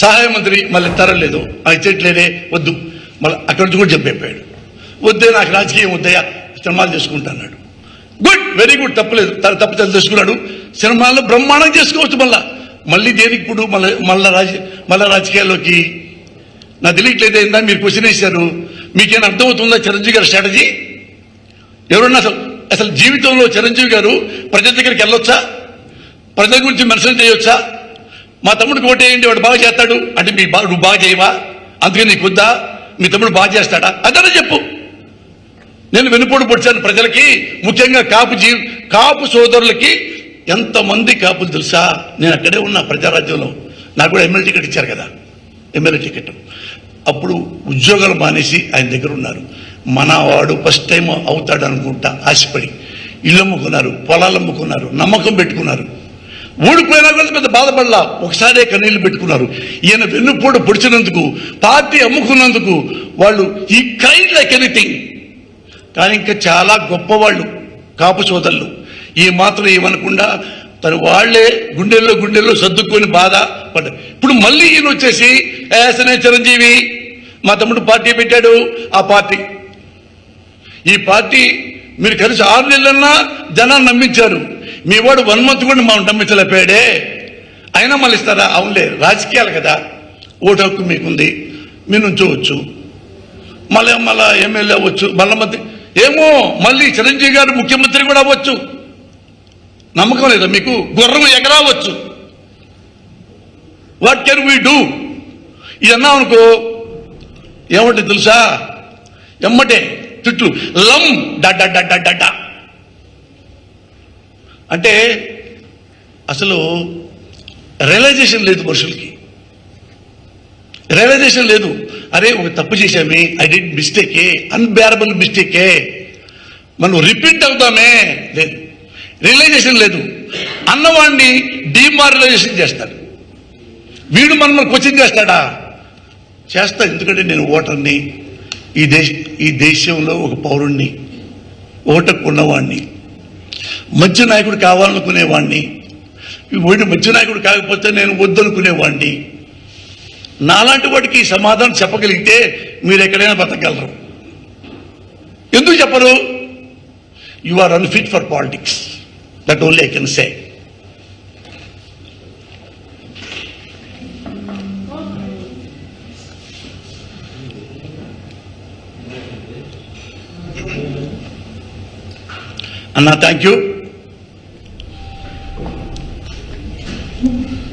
సహాయ మంత్రి మళ్ళీ తరలేదు. ఆ ఇచ్చేట్లేదే వద్దు. మళ్ళీ అక్కడి నుంచి కూడా చెప్పేపాడు వద్దే నాకు రాజకీయం వద్దయా సినిమాలు చేసుకుంటున్నాడు. గుడ్ వెరీ గుడ్ తప్పలేదు. తన తప్పు తను చేసుకున్నాడు సినిమాల్లో బ్రహ్మాండం చేసుకోవచ్చు మళ్ళా. మళ్ళీ దేనికి ఇప్పుడు? మళ్ళీ మళ్ళా రాజ మళ్ళా రాజకీయాల్లోకి? నా తెలియట్లేదు ఏందా? మీరు క్వశ్చన్ వేశారు. మీకేమైనా అర్థమవుతుందా చిరంజీవి గారి స్ట్రాటజీ? ఎవరన్నా అసలు అసలు జీవితంలో చిరంజీవి గారు ప్రజల దగ్గరికి వెళ్ళొచ్చా? ప్రజల గురించి మెన్షన్ చేయొచ్చా? మా తమ్ముడికి ఓటేయండి వాడు బాగా చేస్తాడు. అంటే మీ బా నువ్వు బాగా చేయవా? అందుకని నీకు వద్దా? మీ తమ్ముడు బాగా చేస్తాడా? అదనే చెప్పు. నేను వెనుపోటు పొడిచాను ప్రజలకి ముఖ్యంగా కాపు జీ కాపు సోదరులకి. ఎంతమంది కాపులు తెలుసా? నేను అక్కడే ఉన్నా ప్రజారాజ్యంలో నాకు కూడా ఎమ్మెల్యే టికెట్ ఇచ్చారు కదా. MLA ticket. అప్పుడు ఉద్యోగాలు మానేసి ఆయన దగ్గర ఉన్నారు. మనవాడు ఫస్ట్ టైం అవుతాడు అనుకుంటా ఆశపడి. ఇల్లు అమ్ముకున్నారు పొలాలు అమ్ముకున్నారు నమ్మకం పెట్టుకున్నారు. ఓడిపోయినా కూడా పెద్ద బాధపడలా. ఒకసారే కన్నీళ్ళు పెట్టుకున్నారు. ఈయన వెన్నుపోటు పొడిచినందుకు పార్టీ అమ్ముకున్నందుకు వాళ్ళు ఈ క్రైడ్ లైక్ ఎనీథింగ్. కానీ ఇంకా చాలా గొప్పవాళ్ళు కాపు సోదరులు. ఈ మాత్రం ఏమనకుండా తను వాళ్ళే గుండెల్లో గుండెల్లో సర్దుకొని బాధ పడ్డారు ఇప్పుడు మళ్ళీ ఈయన వచ్చేసి ఏసనే చిరంజీవి మా తమ్ముడు పార్టీ పెట్టాడు ఆ పార్టీ. ఈ పార్టీ మీరు కలిసి ఆరు నెలలన్నా జనాన్ని నమ్మించారు. మీ వాడు వన్ మంత్ కూడా మనం నమ్మించలేపాడే అయినా మళ్ళీ ఇస్తారా? అవునులే రాజకీయాలు కదా. ఓటు హక్కు మీకుంది. మీరు నుంచోవచ్చు మళ్ళీ మళ్ళా ఎమ్మెల్యే అవ్వచ్చు మళ్ళీ మంత్రి. ఏమో మళ్ళీ చిరంజీవి గారు ముఖ్యమంత్రి కూడా అవ్వచ్చు. నమ్మకం లేదా మీకు? గుర్రం ఎగరావచ్చు వాట్ కెన్ వీ డూ ఇది అన్నాం అనుకో. ఏమంటే తెలుసా? ఎమ్మటే చుట్టూ లం డడ్డ డడ్డ డడ్డ అంటే అసలు రియలైజేషన్ లేదు మనుషులకి. రియలైజేషన్ లేదు. అరే ఒక తప్పు చేశామే ఐ డి మిస్టేకే అన్బేరబుల్ మిస్టేకే మనం రిపీట్ అవుతామే. లేదు. రియలైజేషన్ లేదు. అన్నవాడిని డిమారలైజేషన్ చేస్తాడు. వీడు మనల్ని క్వశ్చన్ చేస్తాడా? చేస్తా ఎందుకంటే నేను ఓటర్ని. ఈ దేశ ఈ దేశంలో ఒక పౌరుణ్ణి ఓటకు ఉన్నవాడిని మంచి నాయకుడు కావాలనుకునేవాడిని వీడు మంచి నాయకుడు కాకపోతే నేను వద్దనుకునేవాడిని నాలాంటి వాడికి సమాధానం చెప్పగలిగితే మీరు ఎక్కడైనా బతకగలరు. ఎందుకు చెప్పరు? You are unfit for politics that only I can say అన్నా థ్యాంక్ యూ Thank you.